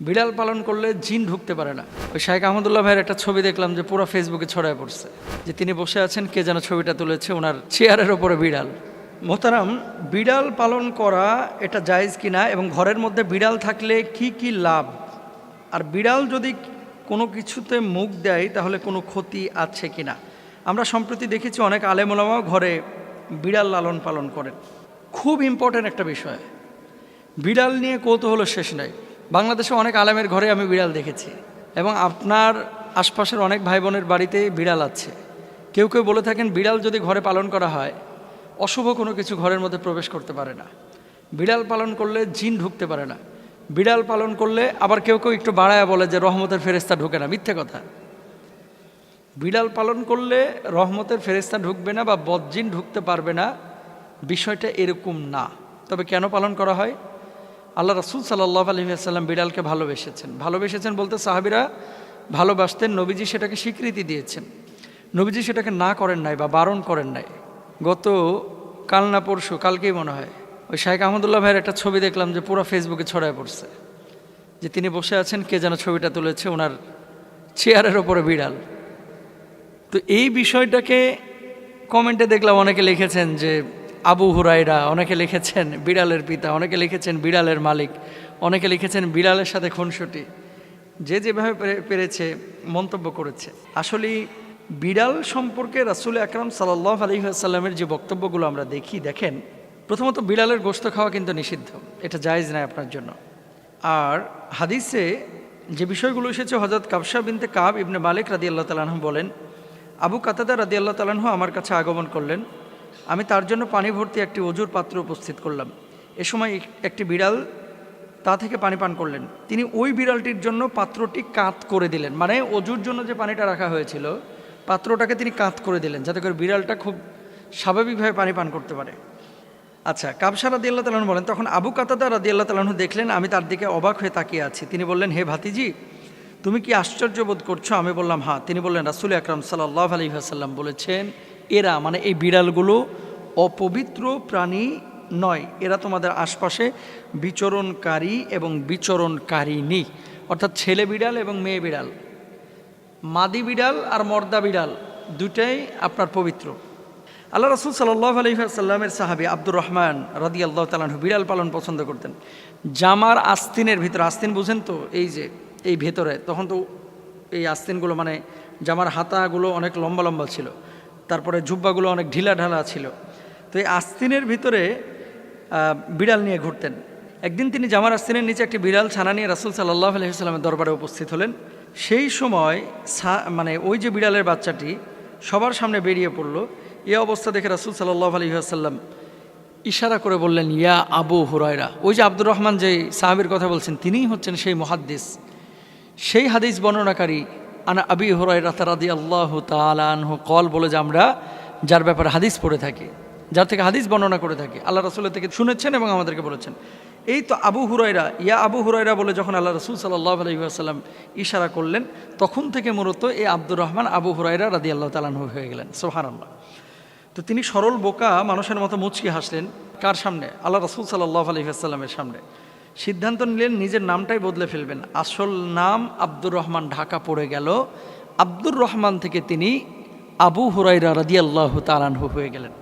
বিড়াল পালন করলে জিন ঢুকতে পারে না। ওই শাহেখ আহমদুল্লাহ ভাইয়ের একটা ছবি দেখলাম যে পুরো ফেসবুকে ছড়ায় পড়ছে, যে তিনি বসে আছেন, কে যেন ছবিটা তুলেছে, ওনার চেয়ারের ওপরে বিড়াল। মোহতারাম, বিড়াল পালন করা এটা জায়েজ কিনা এবং ঘরের মধ্যে বিড়াল থাকলে কি কি লাভ? আর বিড়াল যদি কোনো কিছুতে মুখ দেয়, তাহলে কোনো ক্ষতি আছে কিনা? আমরা সম্প্রতি দেখেছি অনেক আলেমোলামাও ঘরে বিড়াল লালন পালন করেন। খুব ইম্পর্ট্যান্ট একটা বিষয়। বিড়াল নিয়ে কৌতূহল শেষ নাই। বাংলাদেশে অনেক আলেমের ঘরে আমি বিড়াল দেখেছি এবং আপনার আশপাশের অনেক ভাই বোনের বাড়িতে বিড়াল আছে। কেউ কেউ বলে থাকেন বিড়াল যদি ঘরে পালন করা হয়, অশুভ কোনো কিছু ঘরের মধ্যে প্রবেশ করতে পারে না। বিড়াল পালন করলে জিন ঢুকতে পারে না। বিড়াল পালন করলে আবার কেউ কেউ একটু বাড়ায় বলে যে রহমতের ফেরেস্তা ঢুকে না, মিথ্যে কথা। বিড়াল পালন করলে রহমতের ফেরেস্তা ঢুকবে না বা বজ্জিন ঢুকতে পারবে না, বিষয়টা এরকম না। তবে কেন পালন করা হয়? আল্লাহ রসুল সাল্লাহ আলহিহাসাল্লাম বিড়ালকে ভালোবেসেছেন। ভালোবেসেছেন বলতে সাহাবিরা ভালোবাসতেন, নবীজি সেটাকে স্বীকৃতি দিয়েছেন। নবীজি সেটাকে না করেন নাই বা বারণ করেন নাই। গত কাল না পরশু, কালকেই মনে হয়, ওই শাহেখ আহমদুল্লাহ ভাইয়ের একটা ছবি দেখলাম যে পুরো ফেসবুকে ছড়ায় পড়ছে, যে তিনি বসে আছেন, কে যেন ছবিটা তুলেছে, ওনার চেয়ারের ওপরে বিড়াল। তো এই বিষয়টাকে কমেন্টে দেখলাম অনেকে লিখেছেন যে আবু হুরাইরা অনেকে লিখেছেন বিড়ালের পিতা, অনেকে লিখেছেন বিড়ালের মালিক, অনেকে লিখেছেন বিড়ালের সাথে খুনসুটি। যে যেভাবে পেরে- পেরেছে, মন্তব্য করেছে। আসলে বিড়াল সম্পর্কে রাসুল আকরাম সাল্লাহ আলহিহাসাল্লামের যে বক্তব্যগুলো আমরা দেখি, দেখেন, প্রথমত বিড়ালের গোস্ত খাওয়া কিন্তু নিষিদ্ধ, এটা জায়েজ নয় আপনার জন্য। আর হাদিসে যে বিষয়গুলো এসেছে হজরত কাবসা বিনতে কাব ইবনে মালিক রাদি আল্লাহ তালাহ বলেন, আবু কাতাদা রাদি আল্লাহ তালাহ আমার কাছে আগমন করলেন। আমি তার জন্য পানি ভর্তি একটি অজুর পাত্র উপস্থিত করলাম। এ সময় একটি বিড়াল তা থেকে পানি পান করলেন। তিনি ওই বিড়ালটির জন্য পাত্রটি কাত করে দিলেন। মানে অজুর জন্য যে পানিটা রাখা হয়েছিল, পাত্রটাকে তিনি কাত করে দিলেন, যাতে করে বিড়ালটা খুব স্বাভাবিকভাবে পানি পান করতে পারে। আচ্ছা কাবসা রাদি আল্লাহ তালাহন বলেন, তখন আবু কাতাদা রাদি আল্লাহ তালাহন দেখলেন, আমি তার দিকে অবাক হয়ে তাকিয়ে আছি। তিনি বললেন, হে ভাতিজি, তুমি কি আশ্চর্য বোধ করছ? আমি বললাম হ্যাঁ। তিনি বললেন, রাসুল আকরাম সাল্লাহ আলী আসাল্লাম বলেছেন এরা মানে এই বিড়ালগুলো অপবিত্র প্রাণী নয়। এরা তোমাদের আশপাশে বিচরণকারী এবং বিচরণকারিণী অর্থাৎ ছেলে বিড়াল এবং মেয়ে বিড়াল। মাদি বিড়াল আর মর্দা বিড়াল দুটাই আপনার পবিত্র। আল্লাহ রসুল সাল্লাহ আলহিহাসাল্লামের সাহাবি আব্দুর রহমান রাদি আল্লাহ তালাহু বিড়াল পালন পছন্দ করতেন। জামার আস্তিনের ভিতরে, আস্তিন বুঝেন তো, এই যে, এই ভেতরে, তখন তো এই আস্তিনগুলো মানে জামার হাতাগুলো অনেক লম্বা লম্বা ছিল। তারপরে জুব্বাগুলো অনেক ঢিলা ঢালা ছিল। তো এই আস্তিনের ভিতরে বিড়াল নিয়ে ঘুরতেন। একদিন তিনি জামার আস্তিনের নিচে একটি বিড়াল ছানা নিয়ে রাসুল সাল্লাহ আলহিহাস্লামের দরবারে উপস্থিত হলেন। সেই সময় মানে ওই যে বিড়ালের বাচ্চাটি সবার সামনে বেরিয়ে পড়ল। এ অবস্থা দেখে রাসুল সাল্লাহ আলহিহাসাল্লাম ইশারা করে বললেন, ইয়া আবু হুরায়রা। ওই যে আব্দুর রহমান যে সাহাবির কথা বলছেন, তিনিই হচ্ছেন সেই মহাদ্দিস। সেই হাদিস বর্ণনাকারী আনা আবি হুরায়রা তারাদি আল্লাহ তালানহ কল বলে যে আমরা যার ব্যাপারে হাদিস পড়ে থাকি, যার থেকে হাদিস বর্ণনা করে থাকি, আল্লাহ রসুলের থেকে শুনেছেন এবং আমাদেরকে বলেছেন। এই তো আবু হুরাইরা ইয়া আবু হুরাইরা বলে যখন আল্লাহ রসুল সাল্লাহ আলহিহাসাল্লাম ইশারা করলেন, তখন থেকে মূলত এই আব্দুর রহমান আবু হুরাইরা রাদি আল্লাহ তালানহ হয়ে গেলেন সোহান আল্লাহ তো তিনি সরল বোকা, মানুষের মতো মুচকি হাসলেন, কার সামনে? আল্লাহ রসুল সাল্লাহ আলহিহাস্লামের সামনে। সিদ্ধান্ত নিলেন নিজের নামটাই বদলে ফেলবেন। আসল নাম আব্দুর রহমান ঢাকা পড়ে গেল। আব্দুর রহমান থেকে তিনি আবু হুরাইরা রাদিয়াল্লাহ তালানহু হয়ে গেলেন।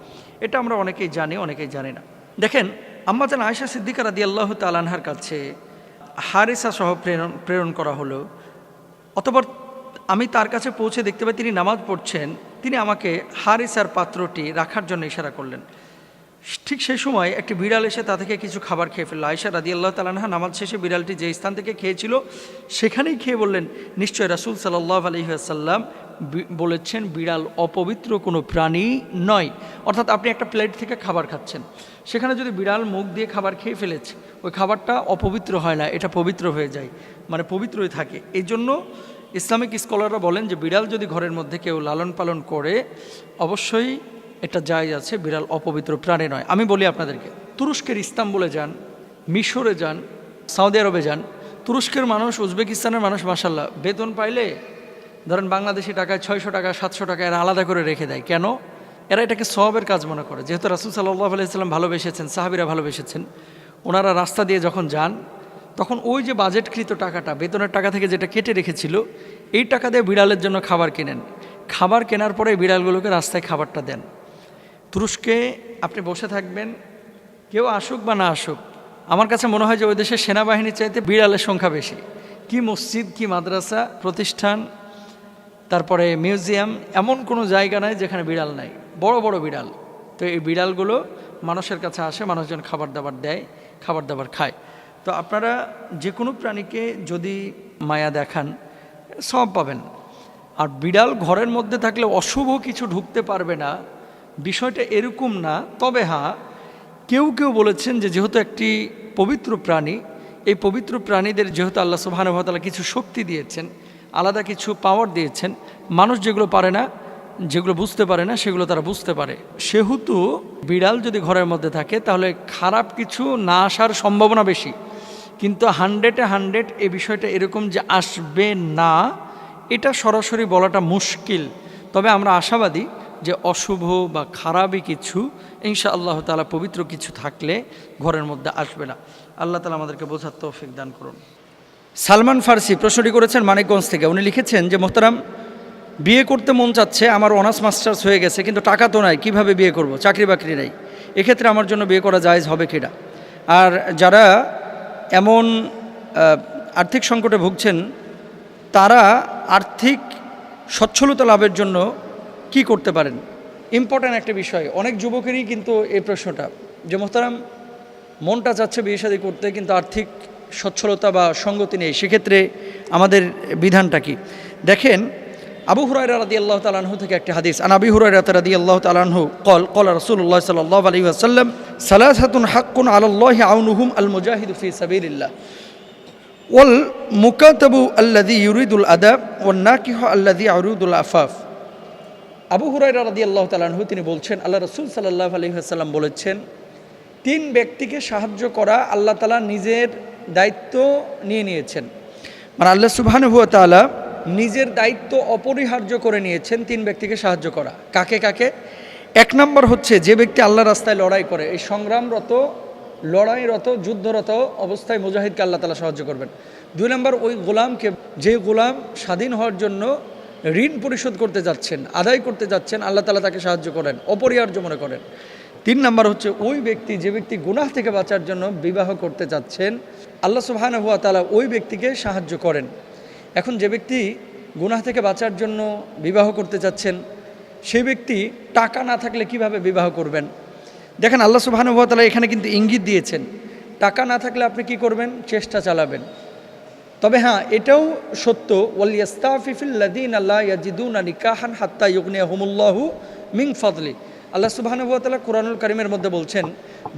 এটা আমরা অনেকেই জানি অনেকেই জানি না। দেখেন, আম্মা যেন আয়সা সিদ্দিকা রাদিয়াল্লাহ তালানহার কাছে হারিসা সহ প্রেরণ প্রেরণ করা হলো। অতপর আমি তার কাছে পৌঁছে দেখতে পাই তিনি নামাজ পড়ছেন। তিনি আমাকে হারিসার পাত্রটি রাখার জন্য ইশারা করলেন। ঠিক সেই সময় একটি বিড়াল এসে তা থেকে কিছু খাবার খেয়ে ফেলল। আয়সা রাদি আল্লাহ তালানহা নামাজ শেষে বিড়ালটি যে স্থান থেকে খেয়েছিল, সেখানেই খেয়ে বললেন, নিশ্চয় রাসুল সাল্লাহ আলহিহাসাল্লাম বলেছেন বিড়াল অপবিত্র কোনো প্রাণী নয়। অর্থাৎ আপনি একটা প্লেট থেকে খাবার খাচ্ছেন। সেখানে যদি বিড়াল মুখ দিয়ে খাবার খেয়ে ফেলেছে, ওই খাবারটা অপবিত্র হয় না, এটা পবিত্র হয়ে যায় মানে পবিত্রই থাকে। এই জন্য ইসলামিক স্কলাররা বলেন যে বিড়াল যদি ঘরের মধ্যে কেউ লালন পালন করে, অবশ্যই এটা যায় আছে বিড়াল অপবিত্র প্রাণী নয়। আমি বলি আপনাদেরকে, তুরস্কের ইস্তাম্বুলে যান, মিশরে যান, সৌদি আরবে যান, তুরস্কের মানুষ, উজবেকিস্তানের মানুষ মাসাল্লাহ বেতন পাইলে, ধরেন বাংলাদেশি টাকায় ছয়শো টাকা, সাতশো টাকা এরা আলাদা করে রেখে দেয়। কেন? এরা এটাকে সবের কাজ মনে করে। যেহেতু রাসুল সাল্লাহ আলাইসাল্লাম ভালোবেসেছেন, সাহাবিরা ভালোবেসেছেন, ওনারা রাস্তা দিয়ে যখন যান, তখন ওই যে বাজেটকৃত টাকাটা, বেতনের টাকা থেকে যেটা কেটে রেখেছিল, এই টাকা দিয়ে বিড়ালের জন্য খাবার কেনেন। খাবার কেনার পরে বিড়ালগুলোকে রাস্তায় খাবারটা দেন। তুরস্কে আপনি বসে থাকবেন, কেউ আসুক বা না আসুক, আমার কাছে মনে হয় যে ওই দেশের সেনাবাহিনীর চাইতে বিড়ালের সংখ্যা বেশি। কি মসজিদ, কি মাদ্রাসা, প্রতিষ্ঠান, তারপরে মিউজিয়াম, এমন কোনো জায়গা নাই যেখানে বিড়াল নাই। বড় বড় বিড়াল। তো এই বিড়ালগুলো মানুষের কাছে আসে, মানুষজন খাবার দাবার দেয়, খাবার দাবার খায়। তো আপনারা যে কোনো প্রাণীকে যদি মায়া দেখান সব পাবেন। আর বিড়াল ঘরের মধ্যে থাকলে অশুভ কিছু ঢুকতে পারবে না বিষয়টা এরকম না। তবে হ্যাঁ কেউ কেউ বলেছেন যে যেহেতু একটি পবিত্র প্রাণী, এই পবিত্র প্রাণীদের যেহেতু আল্লাহ সুবাহানুভাতালা কিছু শক্তি দিয়েছেন, আলাদা কিছু পাওয়ার দিয়েছেন, মানুষ যেগুলো পারে না, যেগুলো বুঝতে পারে না, সেগুলো তারা বুঝতে পারে। সেহেতু বিড়াল যদি ঘরের মধ্যে থাকে, তাহলে খারাপ কিছু না আসার সম্ভাবনা বেশি। কিন্তু হান্ড্রেডে হান্ড্রেড এ বিষয়টা এরকম যে আসবে না, এটা সরাসরি বলাটা মুশকিল। তবে আমরা আশাবাদী যে অশুভ বা খারাপই কিছু ইনশা আল্লাহ তালা পবিত্র কিছু থাকলে ঘরের মধ্যে আসবে না। আল্লাহ তালা আমাদেরকে বোঝার তৌফিক দান করুন। সালমান ফার্সি প্রশ্নটি করেছেন মানিকগঞ্জ থেকে। উনি লিখেছেন যে, মোহতারাম, বিয়ে করতে মন চাচ্ছে, আমার অনার্স মাস্টার্স হয়ে গেছে, কিন্তু টাকা তো নাই, কীভাবে বিয়ে করব? চাকরি বাকরি নেই। এক্ষেত্রে আমার জন্য বিয়ে করা জায়েজ হবে কিনা? আর যারা এমন আর্থিক সংকটে ভুগছেন, তারা আর্থিক সচ্ছলতা লাভের জন্য কি করতে পারেন? ইম্পর্ট্যান্ট একটা বিষয়। অনেক যুবকেরই কিন্তু এই প্রশ্নটা যে, মোহতারাম, মনটা চাচ্ছে বিয়ে করতে, কিন্তু আর্থিক সচ্ছলতা বা সঙ্গতি নেই। সেক্ষেত্রে আমাদের বিধানটা কি? দেখেন, আবু হুরাইরা রাদি আল্লাহ তালাহু থেকে একটি হাদিস, আন আবি হুরাইরা রাদি আল্লাহ তালাহু কল কল রসুল্লাহ সাল্লাহ আলী আসাল্লাম সালাহাতুন হাক্কুন আল্লাহ আউনুহুম আল মুজাহিদ ফি সাবিল্লাহ ওয়াল মুকাতাবু আল্লাদি ইউরিদুল আদাব ওয়াল নাকিহ আল্লাদি আরুদুল আফাফ। আবু হুরাইরা রাদি আল্লাহ তালাহু তিনি বলছেন, আল্লাহ রসুল সাল্লাহ আলী আসাল্লাম বলেছেন, তিন ব্যক্তিকে সাহায্য করা আল্লাহ তালা নিজের দায়িত্ব নিয়ে নিয়েছেন। মানে আল্লাহ সুবহানুহুয়া তাআলা নিজের দায়িত্ব অপরিহার্য করে নিয়েছেন তিন ব্যক্তিকে সাহায্য করা। কাকে কাকে? এক নম্বর হচ্ছে, যে ব্যক্তি আল্লাহ রাস্তায় লড়াই করে, এই সংগ্রামরত, লড়াইরত, যুদ্ধরত অবস্থায় মুজাহিদকে আল্লাহ তালা সাহায্য করবেন। দুই নম্বর, ওই গোলামকে, যে গোলাম স্বাধীন হওয়ার জন্য ঋণ পরিশোধ করতে যাচ্ছেন, আদায় করতে যাচ্ছেন, আল্লাহ তালা তাকে সাহায্য করেন, অপরিহার্য মনে করেন। তিন নাম্বার হচ্ছে, ওই ব্যক্তি, যে ব্যক্তি গুনাহ থেকে বাঁচার জন্য বিবাহ করতে যাচ্ছেন, আল্লাহ সুবহান হুয়া তালা ওই ব্যক্তিকে সাহায্য করেন। এখন যে ব্যক্তি গুনাহ থেকে বাঁচার জন্য বিবাহ করতে চাচ্ছেন সেই ব্যক্তি টাকা না থাকলে কীভাবে বিবাহ করবেন? দেখেন, আল্লাহ সুবহান হুয়া তালা এখানে কিন্তু ইঙ্গিত দিয়েছেন, টাকা না থাকলে আপনি কি করবেন? চেষ্টা চালাবেন। তবে হ্যাঁ এটাও সত্য ওয়ালিয়াস্তাফিফিল্লাদিন আল্লাহ ইয়াজিদুন নিকাহান হাত্তা ইউগনিয়া হুমুল্লাহু মিং ফদলি। আল্লাহ সুবাহানুবতালা কোরআনুল করিমের মধ্যে বলছেন,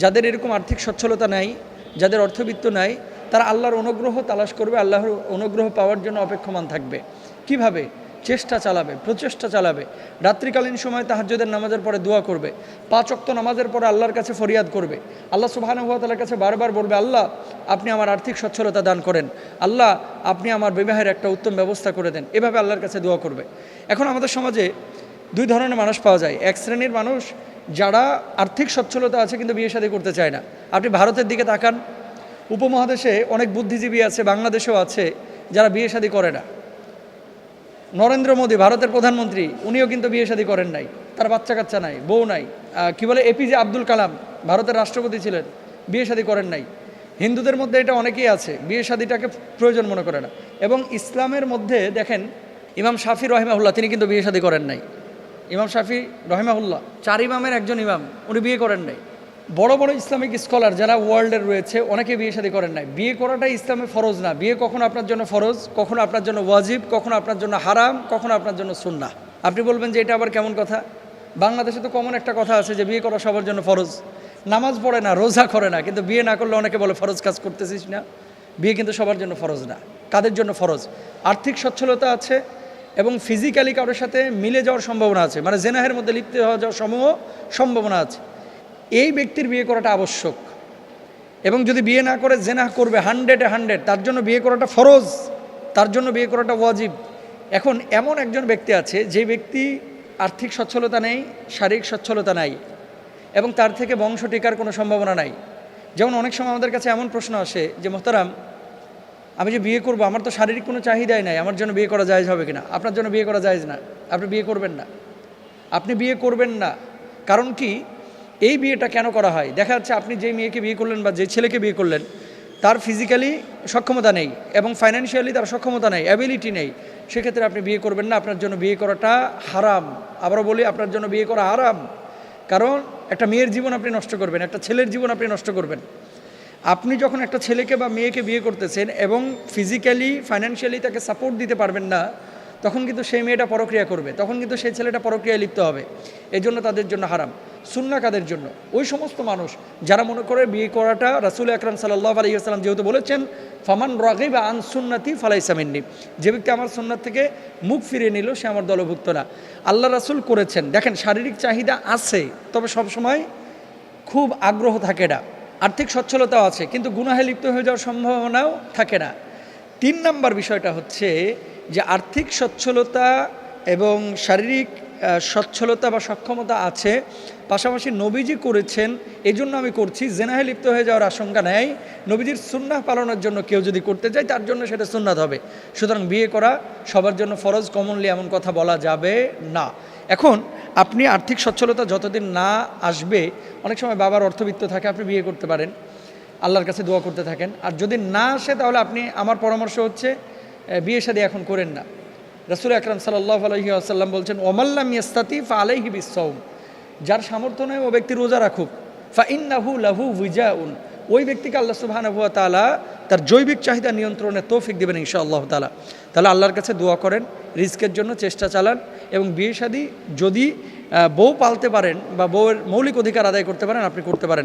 যাদের এরকম আর্থিক সচ্ছলতা নাই, যাদের অর্থবিত্ত নাই, তারা আল্লাহর অনুগ্রহ তালাশ করবে, আল্লাহর অনুগ্রহ পাওয়ার জন্য অপেক্ষমান থাকবে। কীভাবে? চেষ্টা চালাবে, প্রচেষ্টা চালাবে। রাত্রিকালীন সময় তাহাজ্জুদের নামাজের পরে দোয়া করবে। পাঁচ অক্ত নামাজের পরে আল্লাহর কাছে ফরিয়াদ করবে। আল্লাহ সুবাহানুভাতালার কাছে বারবার বলবে, আল্লাহ, আপনি আমার আর্থিক সচ্ছলতা দান করেন। আল্লাহ, আপনি আমার বিবাহের একটা উত্তম ব্যবস্থা করে দেন। এভাবে আল্লাহর কাছে দোয়া করবে। এখন আমাদের সমাজে দুই ধরনের মানুষ পাওয়া যায়। এক শ্রেণির মানুষ যারা আর্থিক সচ্ছলতা আছে কিন্তু বিয়ে শাদী করতে চায় না। আপনি ভারতের দিকে তাকান, উপমহাদেশে অনেক বুদ্ধিজীবী আছে, বাংলাদেশেও আছে, যারা বিয়ে শাদী করে না। নরেন্দ্র মোদী, ভারতের প্রধানমন্ত্রী, উনিও কিন্তু বিয়ে শাদী করেন নাই। তার বাচ্চা কাচ্চা নাই, বউ নাই। কি বলে এপিজে আব্দুল কালাম, ভারতের রাষ্ট্রপতি ছিলেন, বিয়ে শাদী করেন নাই। হিন্দুদের মধ্যে এটা অনেকেই আছে, বিয়ে শাদীটাকে প্রয়োজন মনে করে না। এবং ইসলামের মধ্যে দেখেন, ইমাম শাফি রহিমাহুল্লাহ, তিনি কিন্তু বিয়ে শাদী করেন নাই। ইমাম শাফি রহিমাহুল্লাহ, চার ইমামের একজন ইমাম, উনি বিয়ে করেন নাই। বড় বড় ইসলামিক স্কলার যারা ওয়ার্ল্ডের রয়েছে, অনেকে বিয়ে শাদী করেন নাই। বিয়ে করাটা ইসলামে ফরজ না। বিয়ে কখনো আপনার জন্য ফরজ, কখনো আপনার জন্য ওয়াজিব, কখনো আপনার জন্য হারাম, কখনো আপনার জন্য সুন্নাহ। আপনি বলবেন যে এটা আবার কেমন কথা? বাংলাদেশে তো কমন একটা কথা আছে যে বিয়ে করা সবার জন্য ফরজ। নামাজ পড়ে না, রোজা করে না, কিন্তু বিয়ে না করলে অনেকে বলে ফরজ কাজ করতেছিস না। বিয়ে কিন্তু সবার জন্য ফরজ না, কাদের জন্য ফরজ? আর্থিক সচ্ছলতা আছে এবং ফিজিক্যালি কারোর সাথে মিলে যাওয়ার সম্ভাবনা আছে। মানে জেনাহের মধ্যে লিপ্ত হওয়া যাওয়ার সমূহ সম্ভাবনা আছে। এই ব্যক্তির বিয়ে করাটা আবশ্যক। এবং যদি বিয়ে না করে, জেনা করবে হান্ড্রেডে হান্ড্রেড তার জন্য বিয়ে করাটা ফরজ, তার জন্য বিয়ে করাটা ওয়াজিব। এখন এমন একজন ব্যক্তি আছে, যে ব্যক্তি আর্থিক সচ্ছলতা নেই, শারীরিক সচ্ছলতা নাই, এবং তার থেকে বংশ টিকার কোনো সম্ভাবনা নাই। যেমন অনেক সময় আমাদের কাছে এমন প্রশ্ন আসে যে, মোহতারাম, আমি যে বিয়ে করব, আমার তো শারীরিক কোনো চাহিদাই নাই, আমার জন্য বিয়ে করা জায়েজ হবে কিনা? আপনার জন্য বিয়ে করা জায়েজ না, আপনি বিয়ে করবেন না। আপনি বিয়ে করবেন না, কারণ কি? এই বিয়েটা কেন করা হয়? দেখা যাচ্ছে আপনি যে মেয়েকে বিয়ে করলেন বা যে ছেলেকে বিয়ে করলেন, তার ফিজিক্যালি সক্ষমতা নেই এবং ফাইন্যান্সিয়ালি তার সক্ষমতা নেই অ্যাবিলিটি নেই। সেক্ষেত্রে আপনি বিয়ে করবেন না, আপনার জন্য বিয়ে করাটা হারাম। আবারও বলি, আপনার জন্য বিয়ে করা হারাম। কারণ একটা মেয়ের জীবন আপনি নষ্ট করবেন, একটা ছেলের জীবন আপনি নষ্ট করবেন। আপনি যখন একটা ছেলেকে বা মেয়েকে বিয়ে করতেছেন এবং ফিজিক্যালি ফাইন্যান্সিয়ালি তাকে সাপোর্ট দিতে পারবেন না তখন কিন্তু সেই মেয়েটা পরক্রিয়া করবে, তখন কিন্তু সেই ছেলেটা পরক্রিয়ায় লিপ্ত হবে। এই জন্য তাদের জন্য হারাম। সুন্না কাদের জন্য? ওই সমস্ত মানুষ যারা মনে করে বিয়ে করাটা রাসুল আকরাম সাল্লাহ আলহিহাস্লাম যেহেতু বলেছেন, ফামান রাগি বা আন সুন্নাতি ফালাইসামিন্নি যে ব্যক্তি আমার সুন্নাত থেকে মুখ ফিরিয়ে নিল, সে আমার দলভুক্ত না। আল্লাহ রাসুল করেছেন। দেখেন, শারীরিক চাহিদা আছে, তবে সবসময় খুব আগ্রহ থাকে না। আর্থিক সচ্ছলতাও আছে, কিন্তু গুনাহে লিপ্ত হয়ে যাওয়ার সম্ভাবনাও থাকে না। তিন নাম্বার বিষয়টা হচ্ছে যে আর্থিক সচ্ছলতা এবং শারীরিক সচ্ছলতা বা সক্ষমতা আছে, পাশাপাশি নবীজি করেছেন এই জন্য আমি করছি, জেনাহে লিপ্ত হয়ে যাওয়ার আশঙ্কা নেই, নবীজির সুন্নাহ পালনের জন্য কেউ যদি করতে চায়, তার জন্য সেটা সুন্নাত হবে। সুতরাং বিয়ে করা সবার জন্য ফরজ, কমনলি এমন কথা বলা যাবে না। এখন আপনি আর্থিক সচ্ছলতা যতদিন না আসবে, অনেক সময় বাবার অর্থবিত্ত থাকে, আপনি বিয়ে করতে পারেন, আল্লাহর কাছে দোয়া করতে থাকেন। আর যদি না আসে, তাহলে আপনি, আমার পরামর্শ হচ্ছে বিয়ে শাদী এখন করেন না। রসুল আকরাম সাল্লাহ আলহি আসাল্লাম বলছেন ওমাল্লাম ফা আলাইহি বিসৌম যার সামর্থ্য নেই ও ব্যক্তি রোজা রাখুক। ফা ইন্নাহু লাহু উন ওই ব্যক্তিকে আল্লাহ সুবহানাহু ওয়া তাআলা তার জৈবিক চাহিদা নিয়ন্ত্রণে তৌফিক দেবেন ইনশাআল্লাহ তালা তাহলে আল্লাহর কাছে দোয়া করেন রিস্কের জন্য চেষ্টা চালান এবং বিয়ে যদি বউ পালতে পারেন বা বউয়ের মৌলিক অধিকার আদায় করতে পারেন, আপনি করতে পারেন।